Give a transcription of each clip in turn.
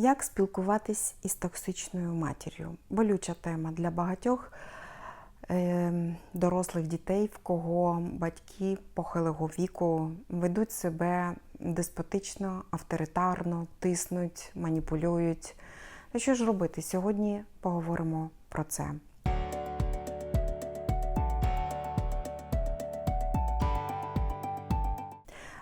Як спілкуватись із токсичною матір'ю? Болюча тема для багатьох е, дорослих дітей, в кого батьки похилого віку ведуть себе деспотично, авторитарно, тиснуть, маніпулюють. Та що ж робити? Сьогодні поговоримо про це.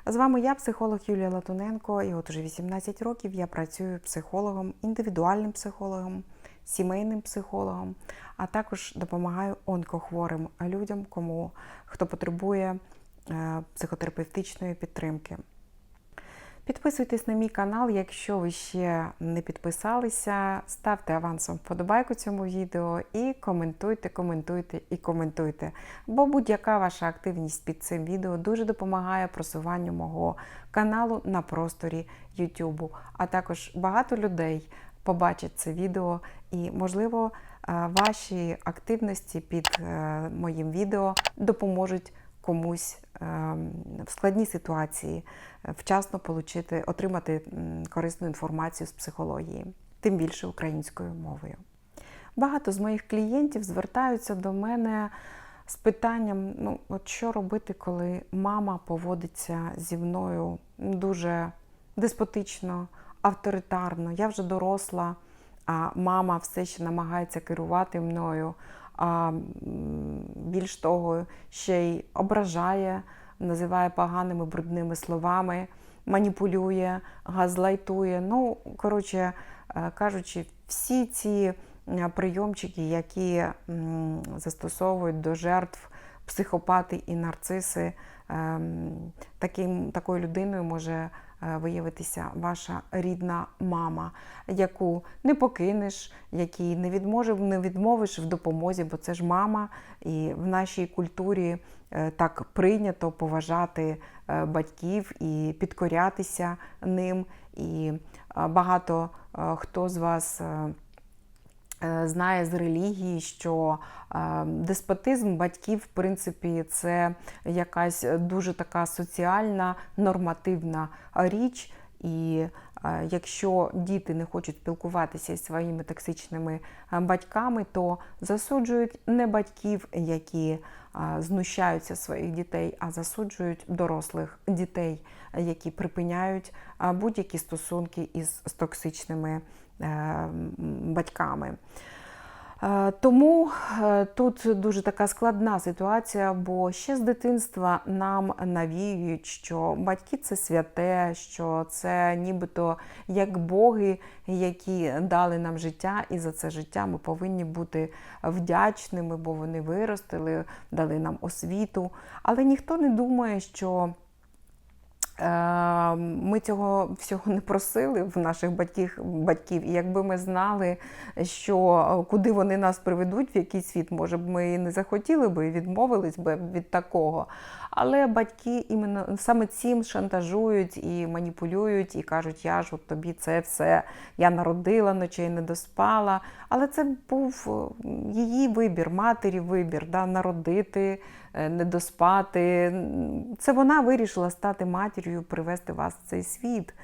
З вами я, психолог Юлія Латуненко, і от уже 18 років я працюю психологом, індивідуальним психологом, сімейним психологом, а також допомагаю онкохворим людям, кому хто потребує е, психотерапевтичної підтримки. Підписуйтесь на мій канал, якщо ви ще не підписалися, ставте авансом вподобайку цьому відео і коментуйте, коментуйте і коментуйте. Бо будь-яка ваша активність під цим відео дуже допомагає просуванню мого каналу на просторі YouTube. А також багато людей побачать це відео і, можливо, е, ваші активності під е, моїм відео допоможуть комусь ем, в складній ситуації е, вчасно получити, отримати корисну інформацію з психології, тим більше українською мовою. Багато з моїх клієнтів звертаються до мене з питанням: ну, от що робити, коли мама поводиться зі мною дуже деспотично, авторитарно. Я вже доросла, а мама все ще намагається керувати мною а більш того, ще й ображає, називає поганими брудними словами, маніпулює, газлайтує. Ну, коротше е, кажучи, всі ці е, прийомчики, які застосовують до жертв психопати і нарциси, ем, таким, такою людиною може виявитися ваша рідна мама, яку не покинеш, якій не відможе, не відмовиш в допомозі, бо це ж мама, і в нашій культурі е, так прийнято поважати е, батьків і підкорятися ним. І е, багато е, хто з вас. Е, Знає з релігії, що е, деспотизм батьків, в принципі, це якась дуже така соціальна, нормативна річ. І е, якщо діти не хочуть спілкуватися зі своїми токсичними батьками, то засуджують не батьків, які знущаються своїх дітей, а засуджують дорослих дітей, які припиняють будь-які стосунки із токсичними е, батьками. Е, Тому е, тут дуже така складна ситуація, бо ще з дитинства нам навіюють, що батьки це святе, що це нібито як боги, які дали нам життя, і за це життя ми повинні бути вдячними, бо вони виростили, дали нам освіту. Але ніхто не думає, що Ми цього всього не просили в наших батьків, батьків. І якби ми знали, що куди вони нас приведуть, в який світ, може б ми і не захотіли би і відмовились би від такого. Але батьки іменно саме цим шантажують і маніпулюють, і кажуть, я ж от тобі це все, я народила, ночей не доспала. Але це був е, її вибір, матері вибір, да, народити, е, не доспати. Це вона вирішила стати матір'ю, привести вас в цей світ.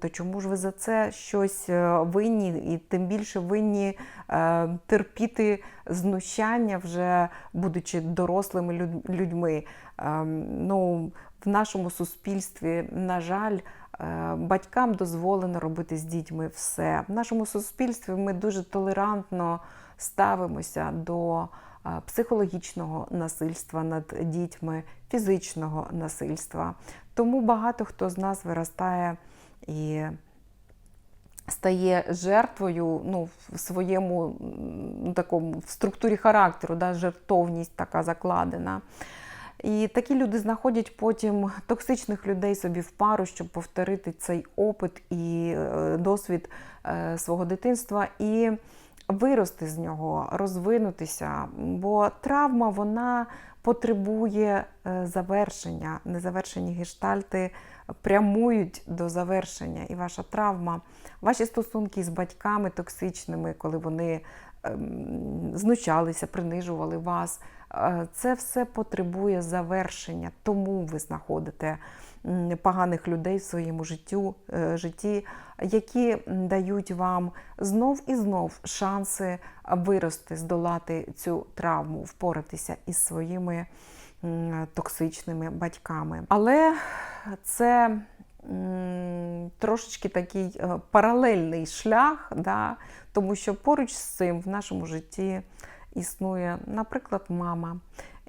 То чому ж ви за це щось е, винні, і тим більше винні е, терпіти знущання, вже будучи дорослими людьми? Ем, ну, в нашому суспільстві, на жаль, е, батькам дозволено робити з дітьми все. В нашому суспільстві ми дуже толерантно ставимося до психологічного насильства над дітьми, фізичного насильства. Тому багато хто з нас виростає і стає жертвою ну, в своєму такому в структурі характеру, да, жертовність така закладена. І такі люди знаходять потім токсичних людей собі в пару, щоб повторити цей опит і е, досвід е, свого дитинства і вирости з нього, розвинутися. Бо травма вона потребує е, завершення. Незавершені гештальти прямують до завершення. І ваша травма, ваші стосунки з батьками токсичними, коли вони ем, знущалися, принижували вас, Е, Це все потребує завершення, тому ви знаходите поганих людей в своєму життю, е, житті, які дають вам знов і знов шанси вирости, здолати цю травму, впоратися із своїми токсичними батьками. Але це трошечки такий е, паралельний шлях, да, тому що поруч з цим в нашому житті існує, наприклад, мама,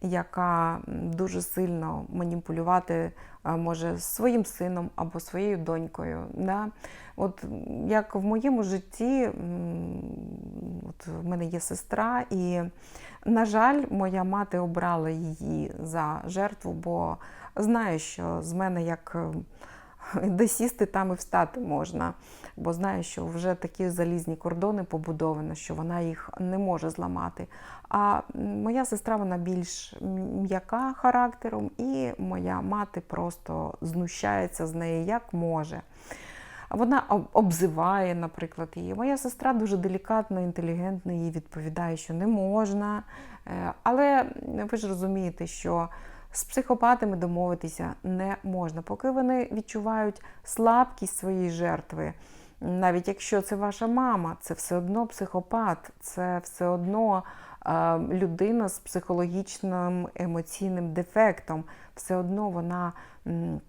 яка дуже сильно маніпулювати е, може своїм сином або своєю донькою. Да? От як в моєму житті, от в мене є сестра, і, на жаль, моя мати обрала її за жертву, бо знає, що з мене як де сісти, там і встати можна. Бо знає, що вже такі залізні кордони побудовані, що вона їх не може зламати. А моя сестра вона більш м'яка характером, і моя мати просто знущається з неї як може. Вона обзиває, наприклад, її. Моя сестра дуже делікатно, інтелігентно їй відповідає, що не можна. Е, Але ви ж розумієте, що з психопатами домовитися не можна, поки вони відчувають слабкість своєї жертви. Навіть якщо це ваша мама, це все одно психопат, це все одно е, людина з психологічним емоційним дефектом. Все одно вона м,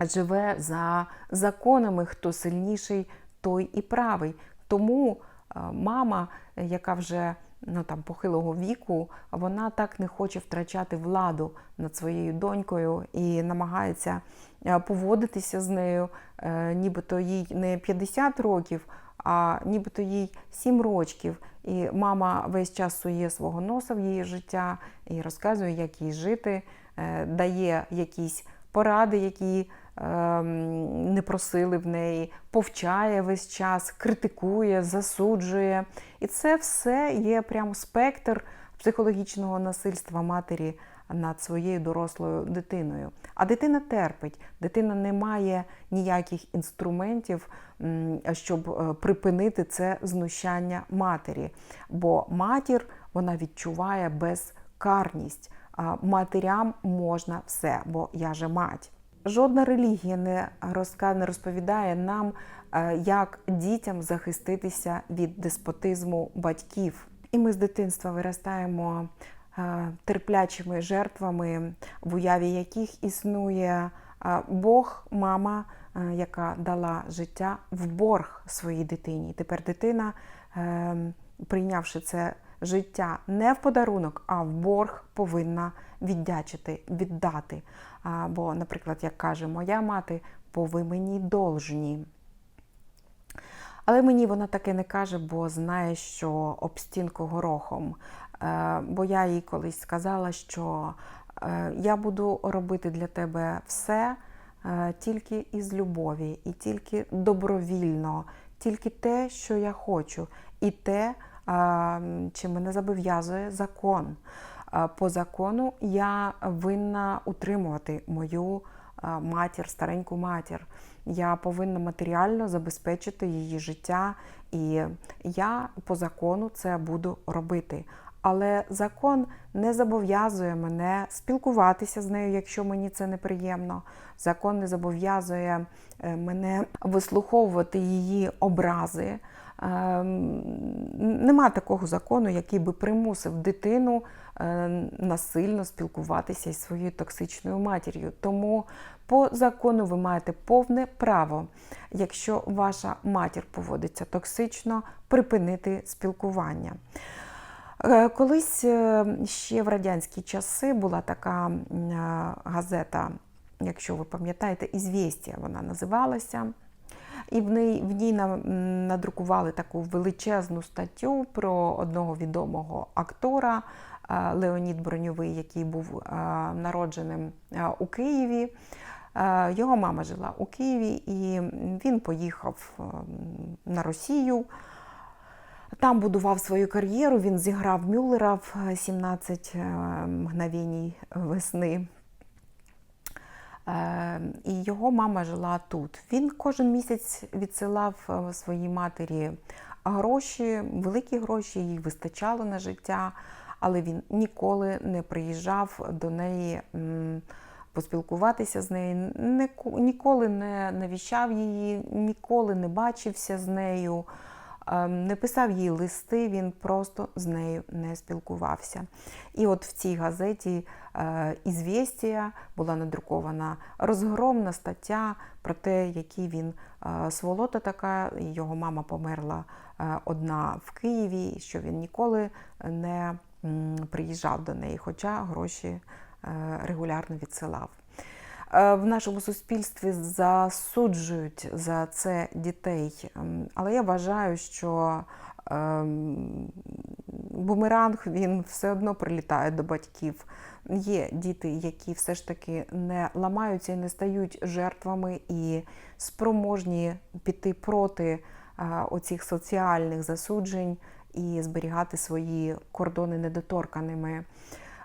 живе за законами, хто сильніший, той і правий. Тому е, мама, яка вже ну, там, похилого віку, вона так не хоче втрачати владу над своєю донькою і намагається е, поводитися з нею, е, нібито їй не 50 років, а нібито їй 7 років. І мама весь час сує свого носа в її життя і розказує, як їй жити, е, дає якісь поради, які не просили в неї, повчає весь час, критикує, засуджує. І це все є прямо спектр психологічного насильства матері над своєю дорослою дитиною. А дитина терпить, дитина не має ніяких інструментів, щоб е, припинити це знущання матері. Бо матір вона відчуває безкарність. Матерям можна все, бо я же мать. Жодна релігія не не розповідає нам, е, як дітям захиститися від деспотизму батьків. І ми з дитинства виростаємо е, терплячими жертвами, в уяві яких існує е, Бог, мама, яка дала життя в борг своїй дитині. Тепер дитина, е, прийнявши це життя не в подарунок, а в борг повинна віддячити, віддати. Бо, наприклад, як каже моя мати, бо ви мені должні. Але мені вона таке не каже, бо знає, що об стінку горохом. Е, Бо я їй колись сказала, що е, я буду робити для тебе все е, тільки із любові, і тільки добровільно, тільки те, що я хочу, і те, чим мене зобов'язує закон. По закону я винна утримувати мою матір, стареньку матір. Я повинна матеріально забезпечити її життя, і я по закону це буду робити. Але закон не зобов'язує мене спілкуватися з нею, якщо мені це неприємно. Закон не зобов'язує е, мене вислуховувати її образи. Ем, Нема такого закону, який би примусив дитину е, насильно спілкуватися із своєю токсичною матір'ю. Тому по закону ви маєте повне право, якщо ваша матір поводиться токсично, припинити спілкування. Е, Колись е, ще в радянські часи була така газета, якщо ви пам'ятаєте, «Ізвєстія» вона називалася. І в ній, в ній надрукували таку величезну статтю про одного відомого актора е, Леонід Броньовий, який був е, народженим е, у Києві. Його мама жила у Києві, і він поїхав на Росію. Там будував свою кар'єру, він зіграв Мюллера в е, 17 е, мгновеній весни. Е, І його мама жила тут. Він кожен місяць відсилав е, своїй матері гроші, великі гроші, їй вистачало на життя. але він ніколи не приїжджав до неї. Поспілкуватися з нею, ніколи не навіщав її, ніколи не бачився з нею, ем, не писав їй листи, він просто з нею не спілкувався. І от в цій газеті е, «Ізвєстія» була надрукована розгромна стаття про те, який він е, сволота така, його мама померла е, одна в Києві, що він ніколи не приїжджав до неї, хоча гроші регулярно відсилав. Е, В нашому суспільстві засуджують за це дітей, Ем, але я вважаю, що ем, бумеранг він все одно прилітає до батьків. Є діти, які все ж таки не ламаються і не стають жертвами і спроможні піти проти е, оцих соціальних засуджень і зберігати свої кордони недоторканими.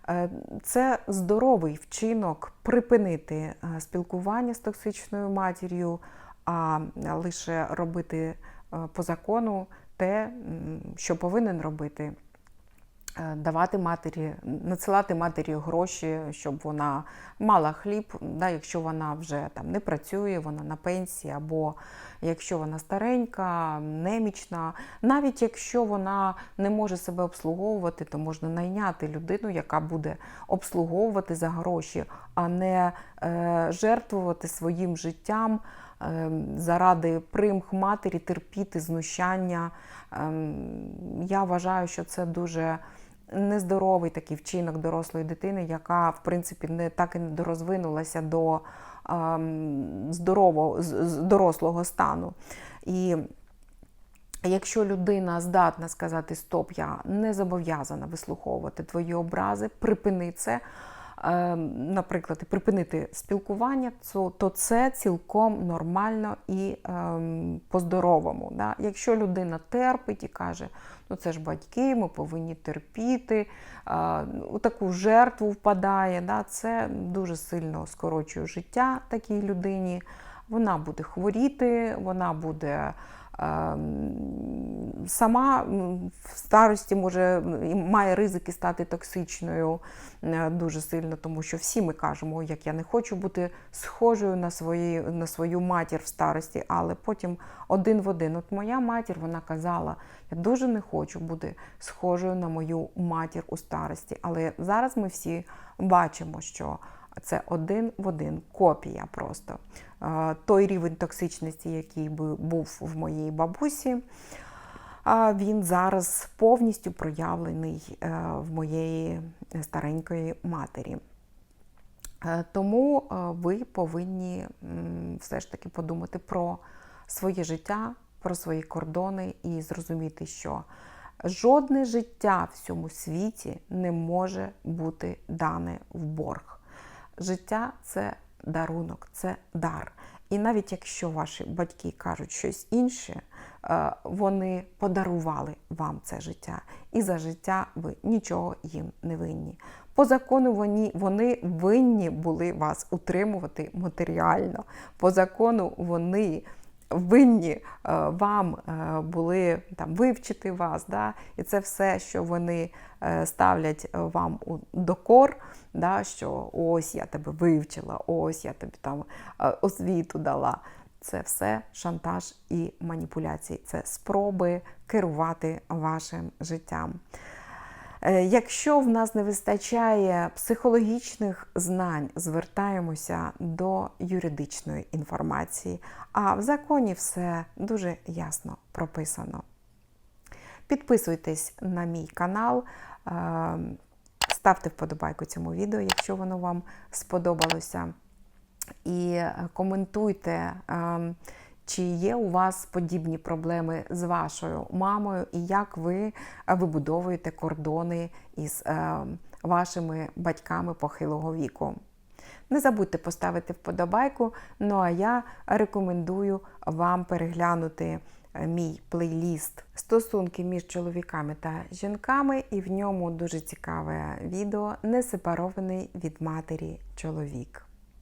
Е, Це здоровий вчинок припинити е, спілкування з токсичною матір'ю, а лише робити е, по закону те, що повинен робити. Е, Давати матері, надсилати матері гроші, щоб вона мала хліб, да, якщо вона вже там не працює, вона на пенсії, або якщо вона старенька, немічна, навіть якщо вона не може себе обслуговувати, то можна найняти людину, яка буде обслуговувати за гроші, а не е, жертвувати своїм життям е, заради примх матері, терпіти знущання. Ем, Я вважаю, що це дуже нездоровий такий вчинок дорослої дитини, яка, в принципі, не так і не дорозвинулася до ем, здорового, з- дорослого стану. І Якщо людина здатна сказати Стоп, я не зобов'язана вислуховувати твої образи, припини це, наприклад, і припинити спілкування, то, це цілком нормально і ем, по-здоровому. Якщо людина терпить і каже, ну це ж батьки, ми повинні терпіти, у таку жертву впадає, да? це дуже сильно скорочує життя такій людині. Вона буде хворіти, вона буде ем, сама в старості може має ризики стати токсичною е, дуже сильно, тому що всі ми кажемо, як я не хочу бути схожою на, свої, на свою матір в старості, але потім один в один. От моя матір вона казала, я дуже не хочу бути схожою на мою матір у старості. Але зараз ми всі бачимо, що це один в один копія просто. Той рівень токсичності, який би був в моїй бабусі, він зараз повністю проявлений е, в моєї старенької матері. Е, Тому е, ви повинні все ж таки подумати про своє життя, про свої кордони і зрозуміти, що жодне життя в цьому світі не може бути дане в борг. Життя це дарунок, це дар. І навіть якщо ваші батьки кажуть щось інше, е, вони подарували вам це життя. І за життя ви нічого їм не винні. По закону вони, вони винні були вас утримувати матеріально. По закону вони винні е, вам е, були там вивчити вас, да? і це все, що вони е, ставлять вам у докор, да? що ось я тебе вивчила, ось я тобі там освіту дала. Це все шантаж і маніпуляції, це спроби керувати вашим життям. Е, Якщо в нас не вистачає психологічних знань, звертаємося до юридичної інформації, а в законі все дуже ясно прописано. Підписуйтесь на мій канал, е, ставте вподобайку цьому відео, якщо воно вам сподобалося. І е, коментуйте, ем, чи є у вас подібні проблеми з вашою мамою, і як ви е, вибудовуєте кордони із ем, вашими батьками похилого віку. Не забудьте поставити вподобайку. Ну а я рекомендую вам переглянути е, мій плейліст Стосунки між чоловіками та жінками, і в ньому дуже цікаве відео Несепарований від матері чоловік.